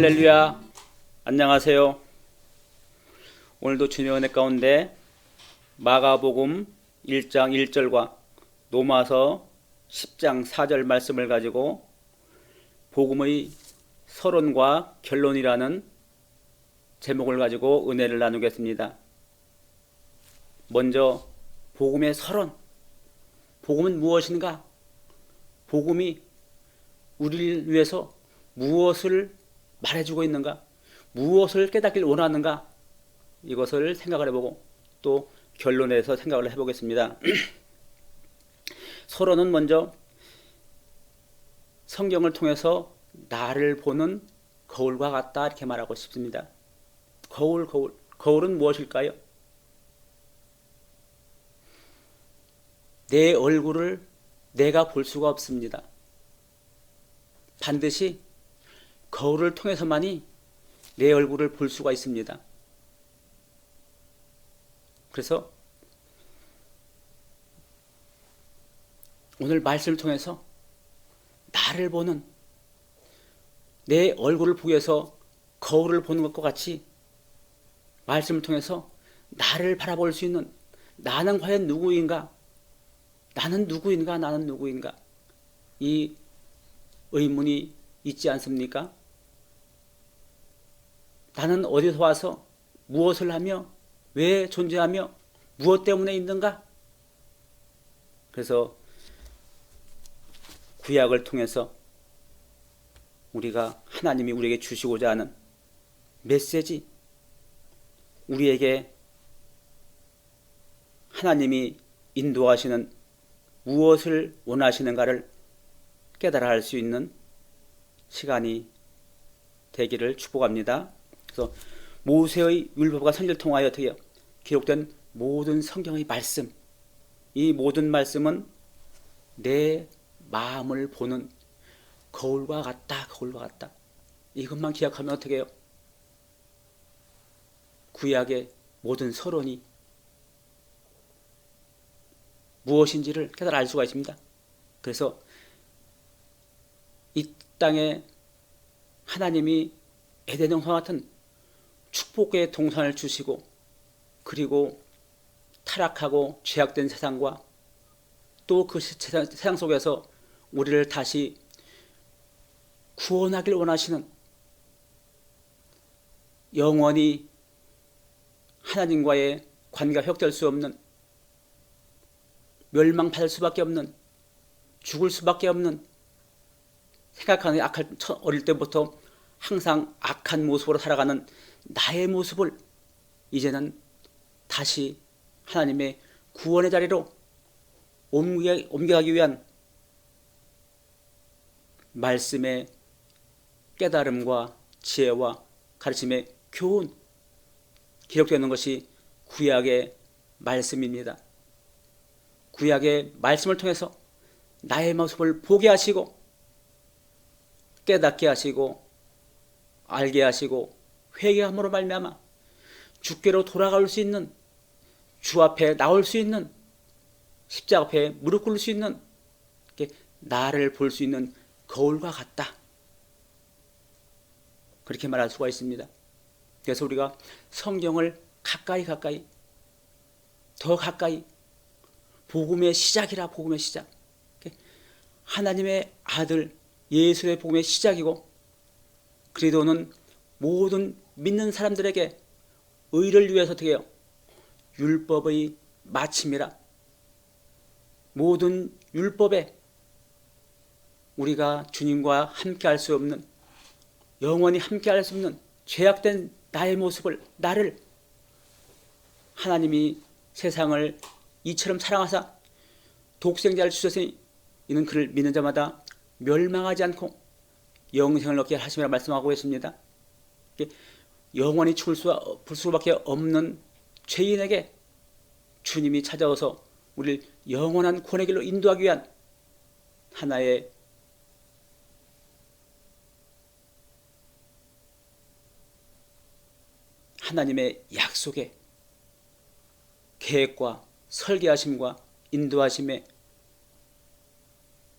할렐루야. 안녕하세요. 오늘도 주님의 은혜 가운데 마가복음 1장 1절과 로마서 10장 4절 말씀을 가지고 복음의 서론과 결론이라는 제목을 가지고 은혜를 나누겠습니다. 먼저 복음의 서론. 복음은 무엇인가? 복음이 우리를 위해서 무엇을 말해주고 있는가? 무엇을 깨닫길 원하는가? 이것을 생각을 해보고 또 결론에서 생각을 해보겠습니다. 서로는 먼저 성경을 통해서 나를 보는 거울과 같다 이렇게 말하고 싶습니다. 거울, 거울. 거울은 무엇일까요? 내 얼굴을 내가 볼 수가 없습니다. 반드시 거울을 통해서만이 내 얼굴을 볼 수가 있습니다. 그래서 오늘 말씀을 통해서 나를 보는 내 얼굴을 보기 위해서 거울을 보는 것과 같이 말씀을 통해서 나를 바라볼 수 있는 나는 과연 누구인가? 나는 누구인가? 나는 누구인가? 이 의문이 있지 않습니까? 나는 어디서 와서 무엇을 하며 왜 존재하며 무엇 때문에 있는가? 그래서 구약을 통해서 우리가 하나님이 우리에게 주시고자 하는 메시지, 우리에게 하나님이 인도하시는 무엇을 원하시는가를 깨달아 할 수 있는 시간이 되기를 축복합니다. 그래서 모세의 율법과 선지를 통하여 어떻게 기록된 모든 성경의 말씀, 이 모든 말씀은 내 마음을 보는 거울과 같다, 거울과 같다. 이것만 기억하면 어떻게 해요? 구약의 모든 서론이 무엇인지를 깨달아 알 수가 있습니다. 그래서 이 땅에 하나님이 에덴 동산 같은 축복의 동산을 주시고 그리고 타락하고 죄악된 세상과 또 그 세상, 속에서 우리를 다시 구원하길 원하시는 영원히 하나님과의 관계가 회복될 수 없는 멸망받을 수밖에 없는 죽을 수밖에 없는 생각하는 악할 어릴 때부터 항상 악한 모습으로 살아가는 나의 모습을 이제는 다시 하나님의 구원의 자리로 옮겨가기 위한 말씀의 깨달음과 지혜와 가르침의 교훈 기록되는 것이 구약의 말씀입니다. 구약의 말씀을 통해서 나의 모습을 보게 하시고 깨닫게 하시고 알게 하시고 회개함으로 말미암아 주께로 돌아갈 수 있는 주 앞에 나올 수 있는 십자가 앞에 무릎 꿇을 수 있는 나를 볼 수 있는 거울과 같다. 그렇게 말할 수가 있습니다. 그래서 우리가 성경을 가까이 가까이 더 가까이 복음의 시작이라 복음의 시작. 하나님의 아들 예수의 복음의 시작이고 그리도는 모든 믿는 사람들에게 의를 위해서 어떻게 해요? 율법의 마침이라 모든 율법에 우리가 주님과 함께 할 수 없는 영원히 함께 할 수 없는 죄악된 나의 모습을 나를 하나님이 세상을 이처럼 사랑하사 독생자를 주셨으니 이는 그를 믿는 자마다 멸망하지 않고 영생을 얻게 하심이라 말씀하고 있습니다. 영원히 죽을 수, 볼 수밖에 없는 죄인에게 주님이 찾아와서 우리를 영원한 구원의 길로 인도하기 위한 하나의 하나님의 약속의 계획과 설계하심과 인도하심의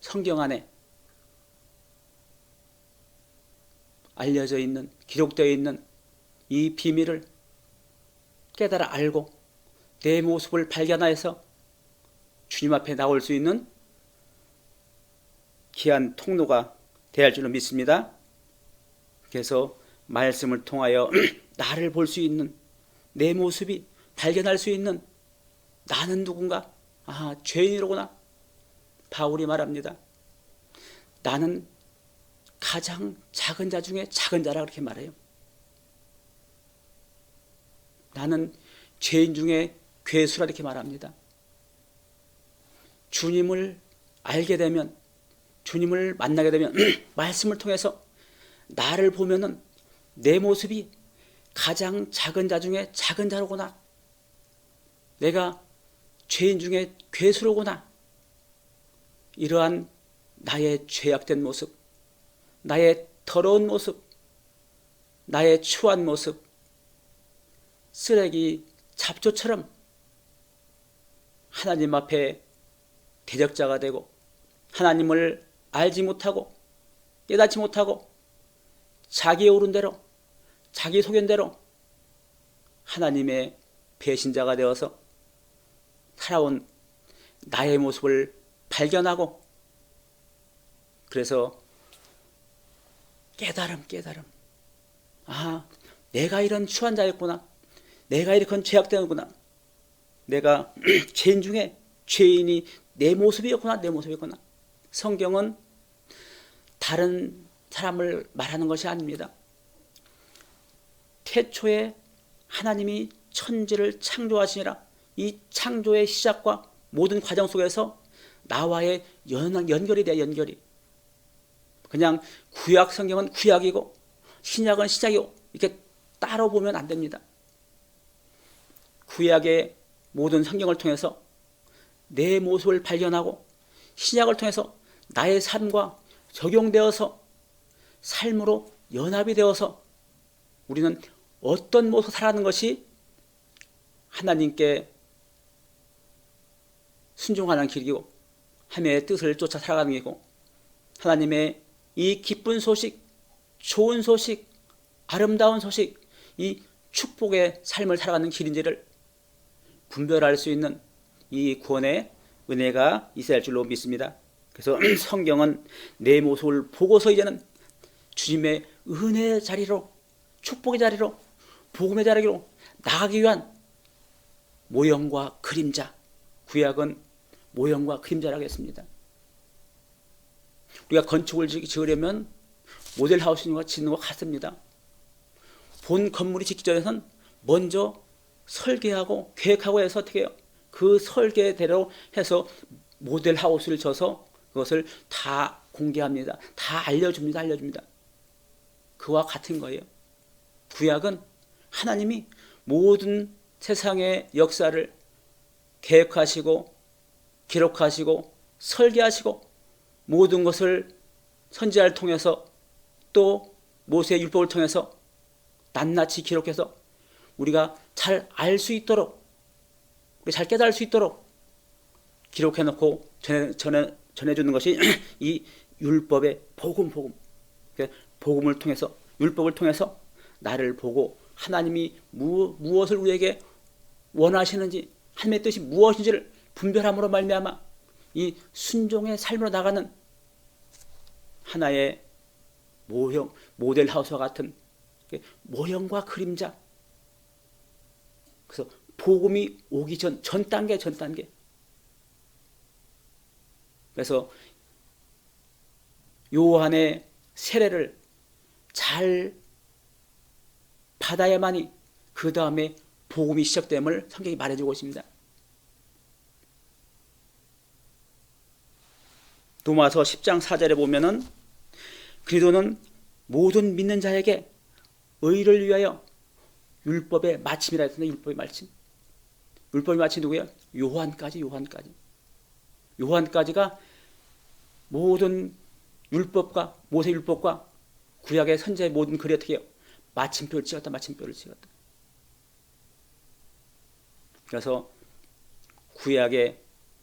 성경 안에 알려져 있는 기록되어 있는 이 비밀을 깨달아 알고 내 모습을 발견하여서 주님 앞에 나올 수 있는 귀한 통로가 되할 줄로 믿습니다. 그래서 말씀을 통하여 나를 볼 수 있는 내 모습이 발견할 수 있는 나는 누군가? 아, 죄인이로구나. 바울이 말합니다. 나는 가장 작은 자 중에 작은 자라 그렇게 말해요. 나는 죄인 중에 괴수라 이렇게 말합니다. 주님을 알게 되면 주님을 만나게 되면 말씀을 통해서 나를 보면은 내 모습이 가장 작은 자 중에 작은 자로구나. 내가 죄인 중에 괴수로구나. 이러한 나의 죄악된 모습, 나의 더러운 모습, 나의 추한 모습, 쓰레기 잡초처럼 하나님 앞에 대적자가 되고 하나님을 알지 못하고 깨닫지 못하고 자기 오른 대로 자기 소견대로 하나님의 배신자가 되어서 살아온 나의 모습을 발견하고 그래서 깨달음 깨달음. 아 내가 이런 추한 자였구나 내가 이렇게 죄악되는구나. 내가 죄인 중에 죄인이 내 모습이었구나 내 모습이었구나. 성경은 다른 사람을 말하는 것이 아닙니다. 태초에 하나님이 천지를 창조하시니라. 이 창조의 시작과 모든 과정 속에서 나와의 연, 연결이 돼 연결이. 그냥 구약 성경은 구약이고 신약은 신약이고 이렇게 따로 보면 안 됩니다. 구약의 모든 성경을 통해서 내 모습을 발견하고 신약을 통해서 나의 삶과 적용되어서 삶으로 연합이 되어서 우리는 어떤 모습 살아가는 것이 하나님께 순종하는 길이고 하나님의 뜻을 쫓아 살아가는 길이고 하나님의 이 기쁜 소식, 좋은 소식, 아름다운 소식, 이 축복의 삶을 살아가는 길인지를 분별할 수 있는 이 구원의 은혜가 있어야 할 줄로 믿습니다. 그래서 성경은 내 모습을 보고서 이제는 주님의 은혜의 자리로 축복의 자리로 복음의 자리로 나가기 위한 모형과 그림자 구약은 모형과 그림자라고 했습니다. 우리가 건축을 지으려면 모델 하우스가 짓는 것 같습니다. 본 건물이 짓기 전에는 먼저 설계하고 계획하고 해서 어떻게 해요? 그 설계대로 해서 모델 하우스를 져서 그것을 다 공개합니다. 다 알려줍니다. 알려줍니다. 그와 같은 거예요. 구약은 하나님이 모든 세상의 역사를 계획하시고 기록하시고 설계하시고 모든 것을 선지자를 통해서 또 모세의 율법을 통해서 낱낱이 기록해서 우리가 잘 알 수 있도록 우리 잘 깨달을 수 있도록 기록해 놓고 전해, 전해, 전해주는 것이 이 율법의 복음 복음. 그러니까 복음을 통해서 율법을 통해서 나를 보고 하나님이 무, 무엇을 우리에게 원하시는지 하나님의 뜻이 무엇인지를 분별함으로 말미암아 이 순종의 삶으로 나가는 하나의 모형 모델 하우스와 같은 모형과 그림자 그래서 복음이 오기 전 전 단계 전 단계 그래서 요한의 세례를 잘 받아야만이 그 다음에 복음이 시작됨을 성경이 말해주고 있습니다. 도마서 10장 4절에 보면은 그리도는 모든 믿는 자에게 의를 위하여 율법의 마침이라 했는데 율법의 마침. 율법의 마침 누구예요? 요한까지 요한까지. 요한까지가 모든 율법과 모세 율법과 구약의 선제의 모든 글이 어떻게 해요? 마침표를 찍었다 마침표를 찍었다. 그래서 구약의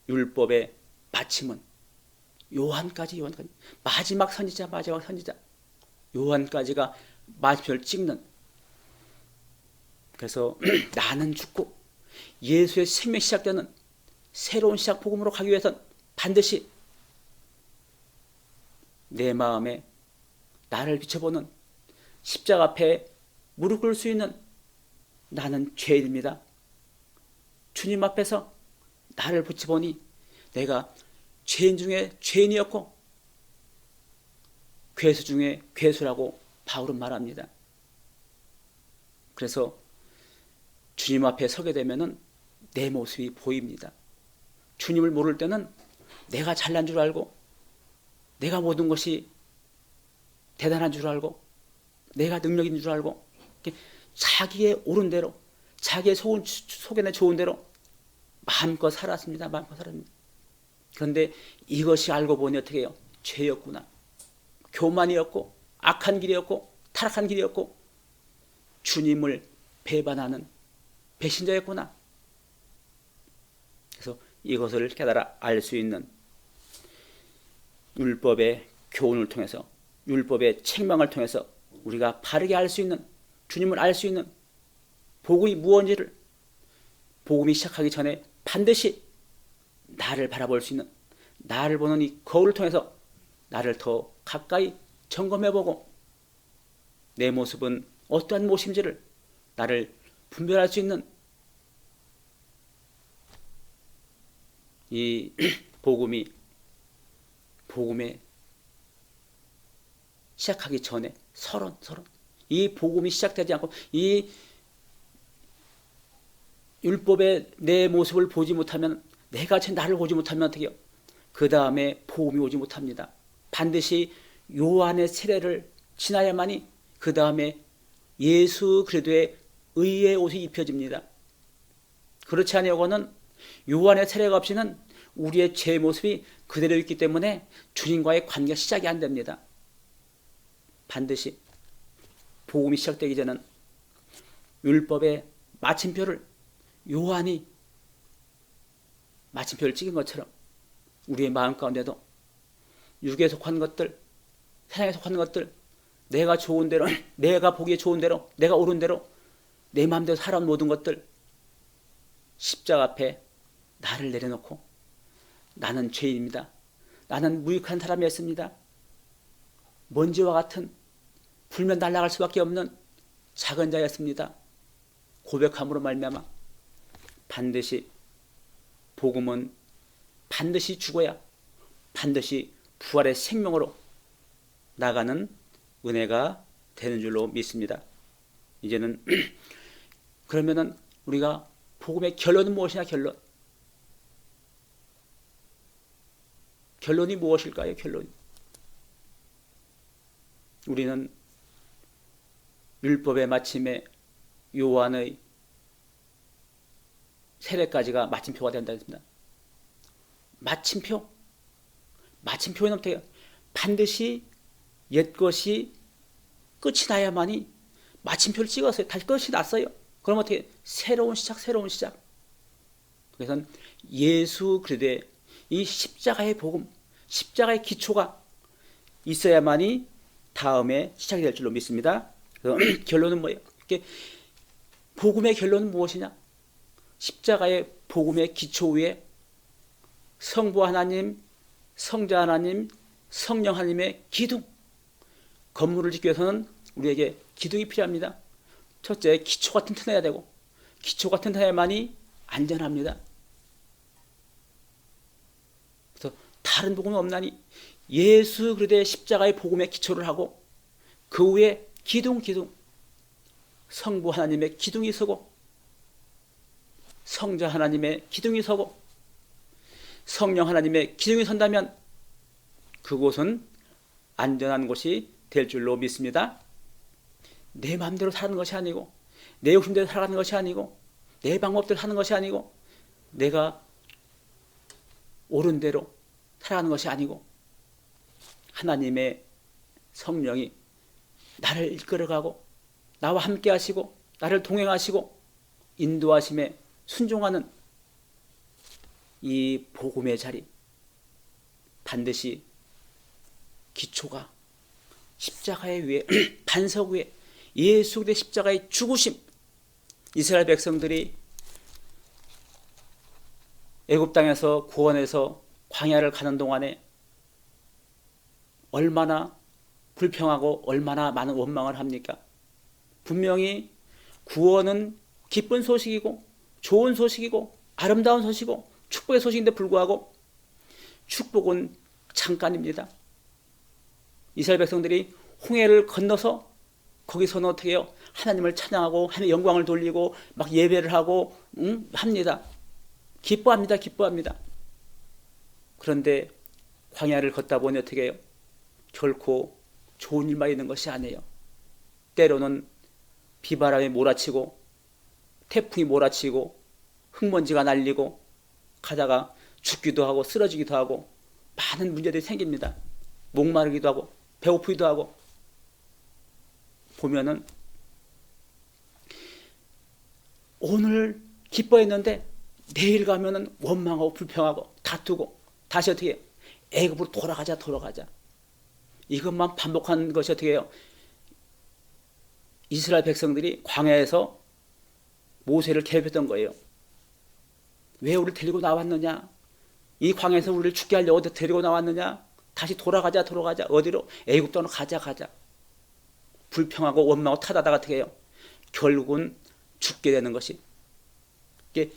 율법의 마침은 요한까지 요한까지 마지막 선지자 마지막 선지자 요한까지가 마침표를 찍는 그래서 나는 죽고 예수의 생명 시작되는 새로운 시작 복음으로 가기 위해선 반드시 내 마음에 나를 비춰보는 십자가 앞에 무릎 꿇을 수 있는 나는 죄인입니다. 주님 앞에서 나를 붙여보니 내가 죄인 중에 죄인이었고 괴수 중에 괴수라고 바울은 말합니다. 그래서 주님 앞에 서게 되면은 내 모습이 보입니다. 주님을 모를 때는 내가 잘난 줄 알고 내가 모든 것이 대단한 줄 알고 내가 능력 있는 줄 알고 자기의 옳은 대로 자기의 속, 속에는 좋은 대로 마음껏 살았습니다. 마음껏 살았습니다. 그런데 이것이 알고 보니 어떻게 해요? 죄였구나. 교만이었고 악한 길이었고 타락한 길이었고 주님을 배반하는 배신자였구나. 그래서 이것을 깨달아 알 수 있는 율법의 교훈을 통해서 율법의 책망을 통해서 우리가 바르게 알 수 있는 주님을 알 수 있는 복음이 무언지를 복음이 시작하기 전에 반드시 나를 바라볼 수 있는 나를 보는 이 거울을 통해서 나를 더 가까이 점검해보고 내 모습은 어떠한 모습인지를 나를 분별할 수 있는 이 복음이 복음에 시작하기 전에 서론 서론 이 복음이 시작되지 않고 이 율법의 내 모습을 보지 못하면 내가 제 나를 보지 못하면 어떻게 해요? 그 다음에 복음이 오지 못합니다. 반드시 요한의 세례를 지나야만이 그 다음에 예수 그리스도의 의의 옷이 입혀집니다. 그렇지 아니하고는 요한의 세례가 없이는 우리의 제 모습이 그대로 있기 때문에 주님과의 관계가 시작이 안 됩니다. 반드시 복음이 시작되기 전은 율법의 마침표를 요한이 마침표를 찍은 것처럼 우리의 마음 가운데도 육에 속한 것들, 세상에 속한 것들, 내가 좋은 대로, 내가 보기에 좋은 대로, 내가 옳은 대로 내 마음대로 살아온 모든 것들 십자가 앞에 나를 내려놓고 나는 죄인입니다. 나는 무익한 사람이었습니다. 먼지와 같은 불면 날아갈 수밖에 없는 작은 자였습니다. 고백함으로 말미암아 반드시 복음은 반드시 죽어야 반드시 부활의 생명으로 나가는 은혜가 되는 줄로 믿습니다. 이제는 그러면은 우리가 복음의 결론은 무엇이냐 결론? 결론이 무엇일까요? 결론. 우리는 율법의 마침에 요한의 세례까지가 마침표가 된다 했습니다. 마침표? 마침표는 어떻게? 반드시 옛 것이 끝이 나야만이 마침표를 찍었어요. 다시 끝이 났어요. 그럼 어떻게 새로운 시작, 새로운 시작. 그래서 예수 그리스도의 이 십자가의 복음, 십자가의 기초가 있어야만이 다음에 시작이 될 줄로 믿습니다. 결론은 뭐예요? 복음의 결론은 무엇이냐? 십자가의 복음의 기초 위에 성부 하나님, 성자 하나님, 성령 하나님의 기둥. 건물을 짓기 위해서는 우리에게 기둥이 필요합니다. 첫째, 기초가 튼튼해야 되고, 기초가 튼튼해야만이 안전합니다. 그래서 다른 복음이 없나니 예수 그리스도의 십자가의 복음의 기초를 하고 그 위에 기둥 기둥 성부 하나님의 기둥이 서고 성자 하나님의 기둥이 서고 성령 하나님의 기둥이 선다면 그곳은 안전한 곳이 될 줄로 믿습니다. 내 마음대로 사는 것이 아니고 내 욕심대로 살아가는 것이 아니고 내 방법대로 사는 것이 아니고 내가 옳은 대로 살아가는 것이 아니고 하나님의 성령이 나를 이끌어가고 나와 함께 하시고 나를 동행하시고 인도하심에 순종하는 이 복음의 자리 반드시 기초가 십자가의 위에 반석 위에 예수 그리스도의 십자가의 죽으심 이스라엘 백성들이 애굽 땅에서 구원해서 광야를 가는 동안에 얼마나 불평하고 얼마나 많은 원망을 합니까? 분명히 구원은 기쁜 소식이고 좋은 소식이고 아름다운 소식이고 축복의 소식인데 불구하고 축복은 잠깐입니다. 이스라엘 백성들이 홍해를 건너서 거기서는 어떻게 해요? 하나님을 찬양하고 하나님의 영광을 돌리고 막 예배를 하고 응? 합니다. 기뻐합니다. 기뻐합니다. 그런데 광야를 걷다 보니 어떻게 해요? 결코 좋은 일만 있는 것이 아니에요. 때로는 비바람이 몰아치고 태풍이 몰아치고 흙먼지가 날리고 가다가 죽기도 하고 쓰러지기도 하고 많은 문제들이 생깁니다. 목마르기도 하고 배고프기도 하고 보면은 오늘 기뻐했는데 내일 가면은 원망하고 불평하고 다투고 다시 어떻게? 애굽으로 돌아가자 돌아가자 이것만 반복하는 것이 어떻게 해요? 이스라엘 백성들이 광야에서 모세를 괴롭혔던 거예요. 왜 우리를 데리고 나왔느냐? 이 광야에서 우리를 죽게 하려고 데리고 나왔느냐? 다시 돌아가자 돌아가자 어디로? 애굽도로 가자 가자. 불평하고 원망하고 타다가 어떻게 해요? 결국은 죽게 되는 것이. 이게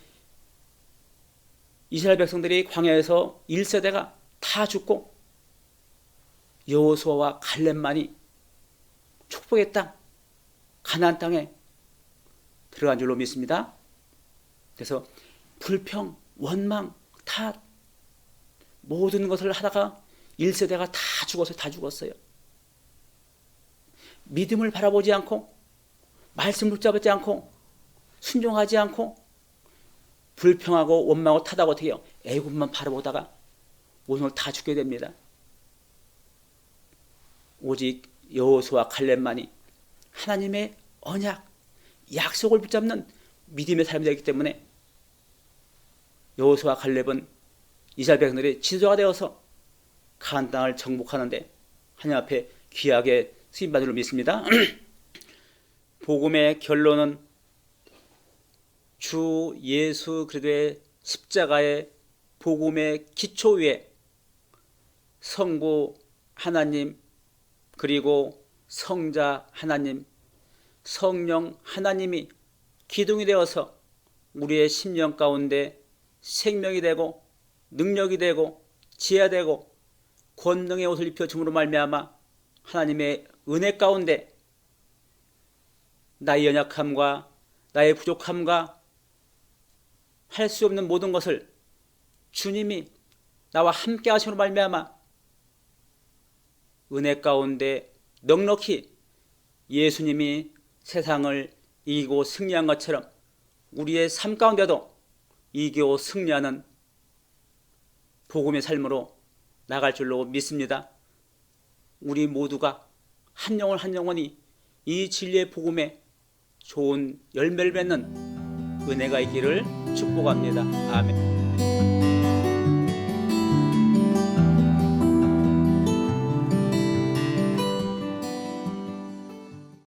이스라엘 백성들이 광야에서 1세대가 다 죽고 여호수아와 갈렙만이 축복의 땅 가나안 땅에 들어간 줄로 믿습니다. 그래서 불평, 원망, 탓 모든 것을 하다가 1세대가 다 죽었어요. 다 죽었어요. 믿음을 바라보지 않고 말씀을 붙잡지 않고 순종하지 않고 불평하고 원망하고 타다가 어떻게 해요? 애굽만 바라보다가 오늘 다 죽게 됩니다. 오직 여호수아 칼렙만이 하나님의 언약, 약속을 붙잡는 믿음의 삶이 되기 때문에 여호수아 칼렙은 이스라엘 백성들이 지도자가 되어서 가나안 땅을 정복하는데 하나님 앞에 귀하게 쓰임 받을 줄 믿습니다. 복음의 결론은 주 예수 그리스도의 십자가의 복음의 기초 위에 성부 하나님 그리고 성자 하나님 성령 하나님이 기둥이 되어서 우리의 심령 가운데 생명이 되고 능력이 되고 지혜가 되고 권능의 옷을 입혀 줌으로 말미암아 하나님의 은혜 가운데 나의 연약함과 나의 부족함과 할 수 없는 모든 것을 주님이 나와 함께 하심으로 말미암아 은혜 가운데 넉넉히 예수님이 세상을 이기고 승리한 것처럼 우리의 삶 가운데도 이기고 승리하는 복음의 삶으로 나갈 줄로 믿습니다. 우리 모두가 한 영혼 한 영혼이 이 진리의 복음에 좋은 열매를 맺는 은혜가 있기를 축복합니다. 아멘.